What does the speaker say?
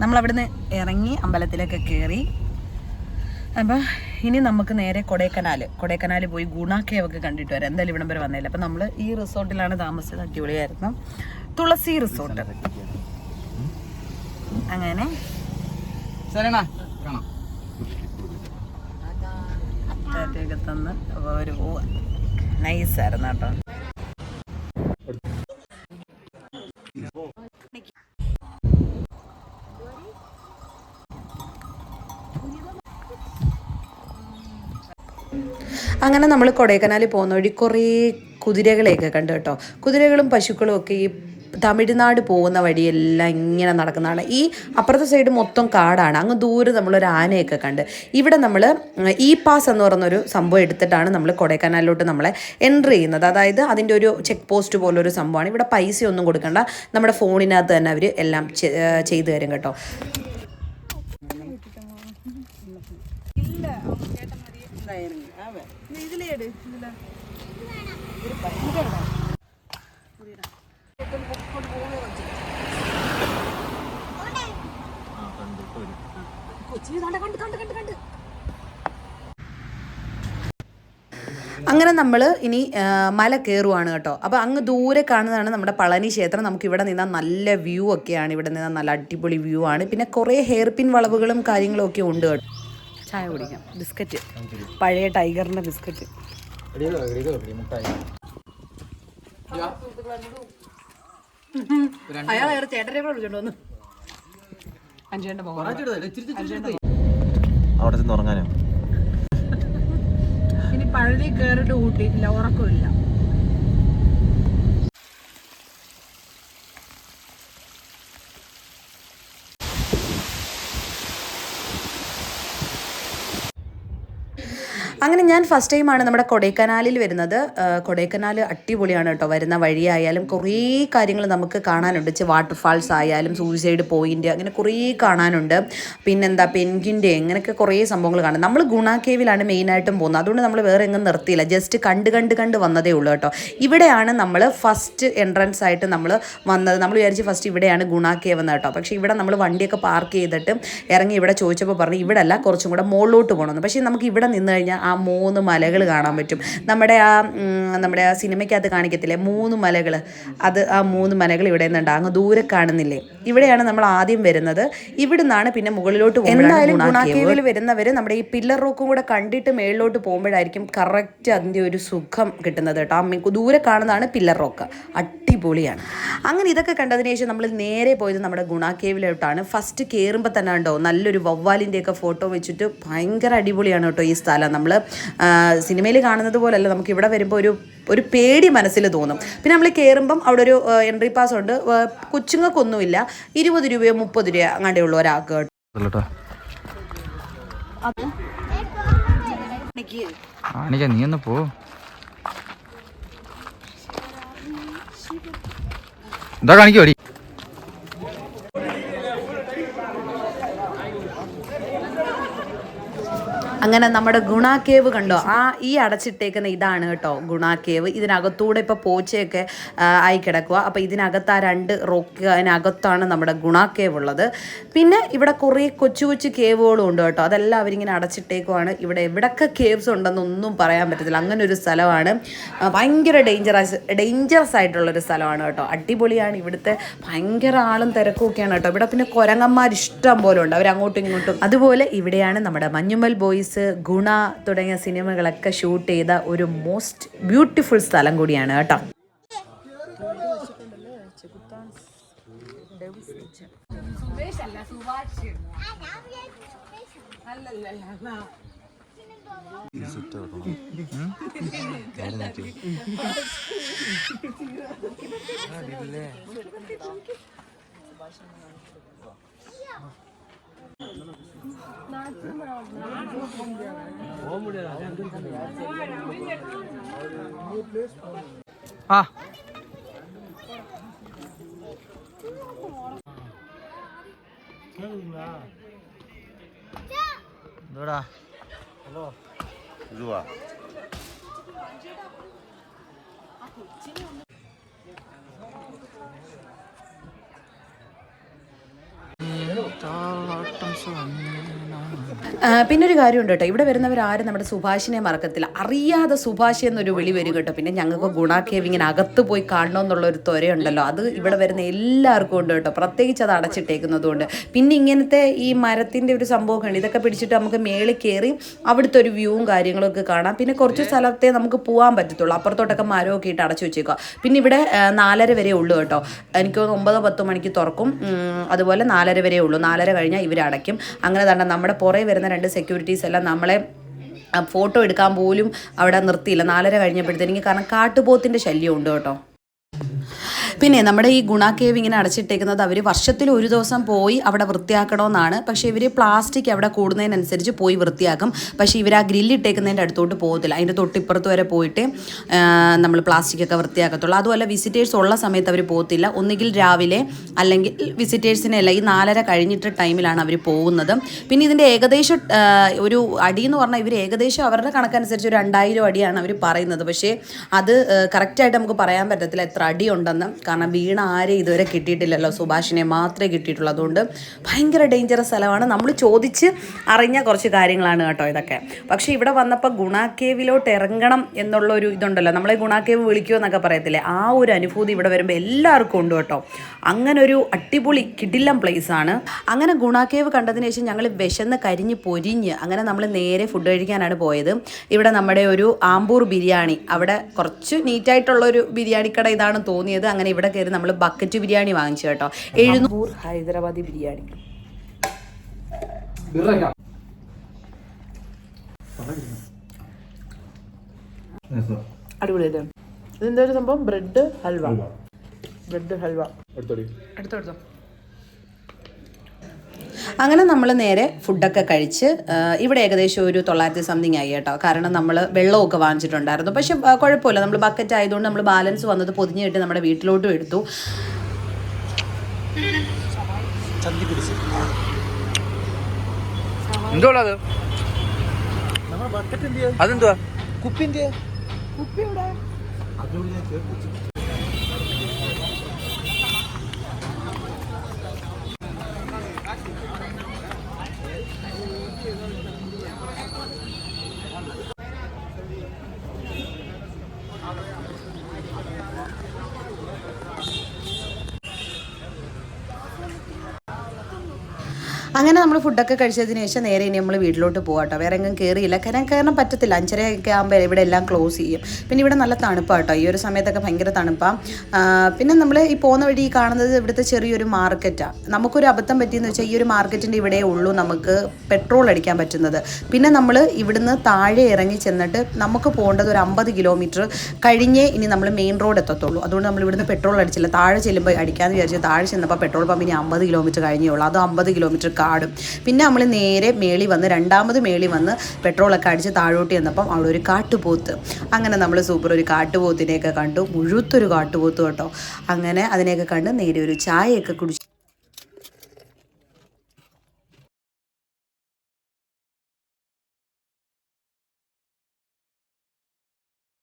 നമ്മൾ അവിടുന്ന് ഇറങ്ങി അമ്പലത്തിലൊക്കെ കയറി അപ്പോൾ ഇനി നമുക്ക് നേരെ കൊടൈക്കനാൽ കൊടൈക്കനാൽ പോയി ഗുണ കേവ് ഒക്കെ കണ്ടിട്ട് വരാം. എന്തായാലും ഇവിടം വരെ വന്നില്ല അപ്പം നമ്മൾ ഈ റിസോർട്ടിലാണ് താമസിച്ചത്. അടിപൊളിയായിരുന്നു. തുളസി റിസോർട്ട് അങ്ങനെ. ഒരു നൈസായിരുന്നു കേട്ടോ. അങ്ങനെ നമ്മൾ കൊടൈക്കനാലിൽ പോകുന്ന വഴി കുറേ കുതിരകളെയൊക്കെ കണ്ടു കേട്ടോ. കുതിരകളും പശുക്കളും ഒക്കെ ഈ തമിഴ്നാട് പോകുന്ന വഴിയെല്ലാം ഇങ്ങനെ നടക്കുന്നതാണ്. ഈ അപ്പുറത്തെ സൈഡ് മൊത്തം കാടാണ്. അങ്ങ് ദൂരെ നമ്മളൊരു ആനയൊക്കെ കണ്ട്. ഇവിടെ നമ്മൾ ഇ പാസ് എന്ന് പറയുന്നൊരു സംഭവം എടുത്തിട്ടാണ് നമ്മൾ കൊടൈക്കനാലിലോട്ട് നമ്മളെ എൻട്രി ചെയ്യുന്നത്. അതായത് അതിന്റെ ഒരു ചെക്ക് പോസ്റ്റ് പോലൊരു സംഭവമാണ്. ഇവിടെ പൈസ ഒന്നും കൊടുക്കണ്ട. നമ്മുടെ ഫോണിനകത്ത് തന്നെ അവർ എല്ലാം ചെയ്തു തരും കേട്ടോ. അങ്ങനെ നമ്മൾ ഇനി മല കയറുവാണ് കേട്ടോ. അപ്പോൾ അങ്ങ് ദൂരെ കാണുന്നതാണ് നമ്മുടെ പളനി ക്ഷേത്രം. നമുക്ക് ഇവിടെ നിന്നാൽ നല്ല വ്യൂ ഒക്കെയാണ്. ഇവിടെ നിന്നാൽ നല്ല അടിപൊളി വ്യൂ ആണ്. പിന്നെ കുറേ ഹെയർ പിൻ വളവുകളും കാര്യങ്ങളും ഒക്കെ ഉണ്ട് കേട്ടോ. ചായ കുടിക്കാം. ബിസ്ക്കറ്റ്. പഴയ ടൈഗറിന്റെ ബിസ്ക്കറ്റ്. അയാൾ അയാളുടെ ചേട്ടനെ കൂടെ വിളിച്ചോണ്ട് വന്നു. അഞ്ചേണ്ട പോകാം. അവിടെ ചെന്ന് ഉറങ്ങാനോ? ഇനി പഴനി കയറിട്ട് കൂട്ടിയിട്ടില്ല ഉറക്കമില്ല. അങ്ങനെ ഞാൻ ഫസ്റ്റ് ടൈമാണ് നമ്മുടെ കൊടൈക്കനാലിൽ വരുന്നത്. കൊടൈക്കനാൽ അടിപൊളിയാണ് കേട്ടോ. വരുന്ന വഴിയായാലും കുറേ കാര്യങ്ങൾ നമുക്ക് കാണാനുണ്ട്. വാട്ടർഫാൾസ് ആയാലും സൂയിസൈഡ് പോയിന്റ് അങ്ങനെ കുറേ കാണാനുണ്ട്. പിന്നെന്താ പെൻഗിന്റെ അങ്ങനെയൊക്കെ കുറേ സംഭവങ്ങൾ കാണാം. നമ്മൾ ഗുണ കേവിലാണ് മെയിനായിട്ടും പോകുന്നത്. അതുകൊണ്ട് നമ്മൾ വേറെ എങ്ങും നിർത്തിയില്ല. ജസ്റ്റ് കണ്ട് കണ്ട് കണ്ട് വന്നതേ ഉള്ളൂ കേട്ടോ. ഇവിടെയാണ് നമ്മൾ ഫസ്റ്റ് എൻട്രൻസ് ആയിട്ട് നമ്മൾ വന്നത്. നമ്മൾ വിചാരിച്ച് ഫസ്റ്റ് ഇവിടെയാണ് ഗുണ കേവ് എന്ന് കേട്ടോ. പക്ഷേ ഇവിടെ നമ്മൾ വണ്ടിയൊക്കെ പാർക്ക് ചെയ്തിട്ട് ഇറങ്ങി ഇവിടെ ചോദിച്ചപ്പോൾ പറഞ്ഞു ഇവിടെ അല്ല കുറച്ചും കൂടെ മുകളിലോട്ട് പോകണമെന്ന്. പക്ഷേ നമുക്ക് ഇവിടെ നിന്ന് കഴിഞ്ഞാൽ ആ മൂന്ന് മലകൾ കാണാൻ പറ്റും. നമ്മുടെ ആ നമ്മുടെ ആ സിനിമയ്ക്കകത്ത് കാണിക്കത്തില്ലേ? മൂന്ന് മലകൾ അത് ആ മൂന്ന് മലകൾ ഇവിടെ നിന്നുണ്ട്. അങ്ങ് ദൂരെ കാണുന്നില്ലേ? ഇവിടെയാണ് നമ്മൾ ആദ്യം വരുന്നത്. ഇവിടുന്നാണ് പിന്നെ മുകളിലോട്ട് എന്തായാലും ഗുണാക്കേവിൽ വരുന്നവർ നമ്മുടെ ഈ പില്ലർ റോക്കും കൂടെ കണ്ടിട്ട് മേളിലോട്ട് പോകുമ്പോഴായിരിക്കും കറക്റ്റ് അതിന്റെ ഒരു സുഖം കിട്ടുന്നത് കേട്ടോ. ആ ദൂരെ കാണുന്നതാണ് പില്ലർ റോക്ക്. അടിപൊളിയാണ്. അങ്ങനെ ഇതൊക്കെ കണ്ടതിന് ശേഷം നമ്മൾ നേരെ പോയത് നമ്മുടെ ഗുണ കേവിലോട്ടാണ് ഫസ്റ്റ് കയറുമ്പോൾ തന്നെ ഉണ്ടോ നല്ലൊരു വവ്വാലിന്റെയൊക്കെ ഫോട്ടോ വെച്ചിട്ട് ഭയങ്കര അടിപൊളിയാണ് കേട്ടോ ഈ സ്ഥലം നമ്മൾ സിനിമയിൽ കാണുന്നത് പോലല്ല. നമുക്ക് ഇവിടെ വരുമ്പോൾ ഒരു ഒരു പേടി മനസ്സിൽ തോന്നും. പിന്നെ നമ്മൾ കയറുമ്പം അവിടെ ഒരു എൻട്രി പാസ് ഉണ്ട്. കൊച്ചുങ്ങൾക്കൊന്നുമില്ല. ഇരുപത് രൂപയോ മുപ്പത് രൂപയോ അങ്ങാണ്ടേ ഉള്ളൂ ഒരാൾക്ക്. നീ ഒന്ന് എന്താ കാണിക്കോടി അങ്ങനെ നമ്മുടെ ഗുണ കേവ് കണ്ടോ? ആ ഈ അടച്ചിട്ടേക്കുന്ന ഇതാണ് കേട്ടോ ഗുണ കേവ് ഇതിനകത്തൂടെ ഇപ്പോൾ പോച്ചയൊക്കെ ആയി കിടക്കുക അപ്പോൾ ഇതിനകത്ത് ആ രണ്ട് റോക്കിനകത്താണ് നമ്മുടെ ഗുണ കേവ് ഉള്ളത്. പിന്നെ ഇവിടെ കുറേ കൊച്ചു കൊച്ചു കേവുകളും ഉണ്ട് കേട്ടോ. അതെല്ലാം അവരിങ്ങനെ അടച്ചിട്ടേക്കുവാണ്. ഇവിടെ എവിടൊക്കെ കേവ്സ് ഉണ്ടെന്നൊന്നും പറയാൻ പറ്റത്തില്ല. അങ്ങനെ ഒരു സ്ഥലമാണ് ഭയങ്കര ഡേഞ്ചറസ് ഡേഞ്ചറസ് ആയിട്ടുള്ളൊരു സ്ഥലമാണ് കേട്ടോ. അടിപൊളിയാണ് ഇവിടുത്തെ. ഭയങ്കര ആളും തിരക്കും ഒക്കെയാണ് കേട്ടോ. ഇവിടെ പിന്നെ കുരങ്ങന്മാർ ഇഷ്ടം പോലെ ഉണ്ട്. അവർ അങ്ങോട്ടും ഇങ്ങോട്ടും. അതുപോലെ ഇവിടെയാണ് നമ്മുടെ മഞ്ഞുമൽ ബോയ്സ് ഗുണ തുടങ്ങിയ സിനിമകളൊക്കെ ഷൂട്ട് ചെയ്ത ഒരു മോസ്റ്റ് ബ്യൂട്ടിഫുൾ സ്ഥലം കൂടിയാണ് കേട്ടോ. 啊！多少？hello，啊？哎，到了。 와서 왔네. പിന്നെ ഒരു കാര്യമുണ്ട് കേട്ടോ. ഇവിടെ വരുന്നവരാരും നമ്മുടെ സുഭാഷിനെ മറക്കത്തില്ല. അറിയാതെ സുഭാഷ് എന്നൊരു വിളി വരും കേട്ടോ. പിന്നെ ഞങ്ങൾക്ക് ഗുണാക്കേവ് ഇങ്ങനെ അകത്ത് പോയി കാണണമെന്നുള്ള ഒരു ത്വരയുണ്ടല്ലോ. അത് ഇവിടെ വരുന്ന എല്ലാവർക്കും ഉണ്ട് കേട്ടോ. പ്രത്യേകിച്ച് അത് അടച്ചിട്ടേക്കുന്നതുകൊണ്ട്. പിന്നെ ഇങ്ങനത്തെ ഈ മരത്തിന്റെ ഒരു സംഭവമൊക്കെ ഉണ്ട്. ഇതൊക്കെ പിടിച്ചിട്ട് നമുക്ക് മേളിൽ കയറി അവിടുത്തെ ഒരു വ്യൂവും കാര്യങ്ങളൊക്കെ കാണാം. പിന്നെ കുറച്ച് സ്ഥലത്തെ നമുക്ക് പോകാൻ പറ്റത്തുള്ളൂ. അപ്പുറത്തോട്ടൊക്കെ മരമൊക്കെ ഇട്ട് അടച്ചു വെച്ചേക്കുക പിന്നെ ഇവിടെ നാലര വരെ ഉള്ളൂ കേട്ടോ. എനിക്ക് തോന്നുന്നു ഒമ്പതോ പത്തോ മണിക്ക് തുറക്കും. അതുപോലെ നാലര വരെ ഉള്ളൂ. നാലര കഴിഞ്ഞാൽ ഇവർ അടയ്ക്കും അങ്ങനെ തന്നെ നമ്മുടെ പുറകെ വരുന്ന രണ്ട് സെക്യൂരിറ്റീസ് എല്ലാം നമ്മളെ ഫോട്ടോ എടുക്കാൻ പോലും അവിടെ നിർത്തിയില്ല. നാലര കഴിഞ്ഞപ്പോഴത്തേക്ക് കാരണം കാട്ടുപോത്തിന്റെ ശല്യം ഉണ്ട് കേട്ടോ. പിന്നെ നമ്മുടെ ഈ ഗുണ കേവ് ഇങ്ങനെ അടച്ചിട്ടേക്കുന്നത് അവർ വർഷത്തിൽ ഒരു ദിവസം പോയി അവിടെ വൃത്തിയാക്കണമെന്നാണ് പക്ഷേ ഇവർ പ്ലാസ്റ്റിക് അവിടെ കൂടുന്നതിനനുസരിച്ച് പോയി വൃത്തിയാക്കും. പക്ഷേ ഇവർ ആ ഗ്രില്ലിട്ടേക്കുന്നതിന്റെ അടുത്തോട്ട് പോകത്തില്ല. അതിന്റെ തൊട്ടിപ്പുറത്ത് വരെ പോയിട്ട് നമ്മൾ പ്ലാസ്റ്റിക്കൊക്കെ വൃത്തിയാക്കത്തുള്ളൂ. അതുപോലെ വിസിറ്റേഴ്സ് ഉള്ള സമയത്ത് അവർ പോകത്തില്ല. ഒന്നുകിൽ രാവിലെ അല്ലെങ്കിൽ വിസിറ്റേഴ്സിനെ അല്ല ഈ നാലര കഴിഞ്ഞിട്ട് ടൈമിലാണ് അവർ പോകുന്നത്. പിന്നെ ഇതിന്റെ ഏകദേശം ഒരു അടി എന്ന് പറഞ്ഞാൽ ഇവർ ഏകദേശം അവരുടെ കണക്കനുസരിച്ച് ഒരു രണ്ടായിരം അടിയാണ് അവർ പറയുന്നത്. പക്ഷേ അത് കറക്റ്റായിട്ട് നമുക്ക് പറയാൻ പറ്റത്തില്ല എത്ര അടി ഉണ്ടെന്ന്. കാരണം വീണ ആരെയും ഇതുവരെ കിട്ടിയിട്ടില്ലല്ലോ. സുഭാഷിനെ മാത്രമേ കിട്ടിയിട്ടുള്ളൂ. അതുകൊണ്ട് ഭയങ്കര ഡേഞ്ചറസ് സ്ഥലമാണ്. നമ്മൾ ചോദിച്ച് അറിഞ്ഞ കുറച്ച് കാര്യങ്ങളാണ് കേട്ടോ ഇതൊക്കെ. പക്ഷേ ഇവിടെ വന്നപ്പോൾ ഗുണാക്കേവിലോട്ട് ഇറങ്ങണം എന്നുള്ള ഒരു ഇതുണ്ടല്ലോ. നമ്മളെ ഗുണാക്കേവ് വിളിക്കുമോ എന്നൊക്കെ പറയത്തില്ലേ? ആ ഒരു അനുഭൂതി ഇവിടെ വരുമ്പോൾ എല്ലാവർക്കും ഉണ്ട് കേട്ടോ. അങ്ങനെ ഒരു അടിപൊളി കിടിലം place ആണ്. അങ്ങനെ ഗുണാക്കേവ് കണ്ടതിന് ശേഷം ഞങ്ങൾ വിശന്ന് കരിഞ്ഞ് പൊരിഞ്ഞ് അങ്ങനെ നമ്മൾ നേരെ ഫുഡ് കഴിക്കാനാണ് പോയത്. ഇവിടെ നമ്മുടെ ഒരു ആമ്പൂർ ബിരിയാണി. അവിടെ കുറച്ച് നീറ്റായിട്ടുള്ള ഒരു ബിരിയാണി കട ഇതാണ് തോന്നിയത്. അങ്ങനെ ഇവിടെ കയറി നമ്മൾ ബക്കറ്റ് ബിരിയാണി വാങ്ങിച്ചു കേട്ടോ. എഴുന്നൂർ ഹൈദരാബാദി ബിരിയാണി. അടിപൊളിയല്ലേ ഇതെന്താ ഒരു സംഭവം? ബ്രെഡ് ഹൽവ. ബ്രെഡ് ഹൽവ. എടുത്തോടുത്തോ അങ്ങനെ നമ്മൾ നേരെ ഫുഡൊക്കെ കഴിച്ച് ഇവിടെ ഏകദേശം ഒരു തൊള്ളായിരത്തി സംതിങ് ആയി കേട്ടോ. കാരണം നമ്മൾ വെള്ളമൊക്കെ വാങ്ങിച്ചിട്ടുണ്ടായിരുന്നു. പക്ഷെ കുഴപ്പമില്ല. നമ്മൾ ബക്കറ്റ് ആയതുകൊണ്ട് നമ്മൾ ബാലൻസ് വന്നത് പൊതിഞ്ഞ് കിട്ടി നമ്മുടെ വീട്ടിലോട്ടും എടുത്തു. എന്തുവാ അത്? അതെന്തുവാ? അങ്ങനെ നമ്മൾ ഫുഡൊക്കെ കഴിച്ചതിന് ശേഷം നേരെ ഇനി നമ്മൾ വീട്ടിലോട്ട് പോകാട്ടോ വേറെ എങ്ങും കയറിയില്ല കാരണം കയറാൻ പറ്റത്തില്ല. അഞ്ചരയൊക്കെ ആകുമ്പോൾ ഇവിടെ എല്ലാം ക്ലോസ് ചെയ്യും. പിന്നെ ഇവിടെ നല്ല തണുപ്പാട്ടോ ഈ ഒരു സമയത്തൊക്കെ ഭയങ്കര തണുപ്പാണ് പിന്നെ നമ്മൾ ഈ പോകുന്ന വഴി കാണുന്നത് ഇവിടുത്തെ ചെറിയൊരു മാർക്കറ്റാണ് നമുക്കൊരു അബദ്ധം പറ്റിയെന്ന് വെച്ചാൽ ഈ ഒരു മാർക്കറ്റിന്റെ ഇവിടെ ഉള്ളൂ നമുക്ക് പെട്രോൾ അടിക്കാൻ പറ്റുന്നത്. പിന്നെ നമ്മൾ ഇവിടുന്ന് താഴെ ഇറങ്ങി ചെന്നിട്ട് നമുക്ക് പോകേണ്ടത് ഒരു അമ്പത് കിലോമീറ്റർ കഴിഞ്ഞേ ഇനി നമ്മൾ മെയിൻ റോഡ് എത്തത്തുള്ളൂ. അതുകൊണ്ട് നമ്മൾ ഇവിടുന്ന് പെട്രോൾ അടിച്ചില്ല. താഴെ ചെല്ലുമ്പോൾ അടിക്കാമെന്ന് വിചാരിച്ചു താഴെ ചെന്നപ്പോൾ പെട്രോൾ പമ്പ് ഇനി അമ്പത് കിലോമീറ്റർ കഴിഞ്ഞേ ഉള്ളൂ. അത് അമ്പത് കിലോമീറ്റർ കാടും. പിന്നെ നമ്മൾ നേരെ മേളി വന്ന് രണ്ടാമത് മേളി വന്ന് പെട്രോളൊക്കെ അടിച്ച് താഴോട്ട് ചെന്നപ്പം അവിടെ ഒരു കാട്ടുപോത്ത്. അങ്ങനെ നമ്മൾ സൂപ്പർ ഒരു കാട്ടുപോത്തിനെയൊക്കെ കണ്ടു. മുഴുത്തൊരു കാട്ടുപോത്ത് കേട്ടോ. അങ്ങനെ അതിനെയൊക്കെ കണ്ട് നേരെ ഒരു ചായയൊക്കെ കുടിച്ചു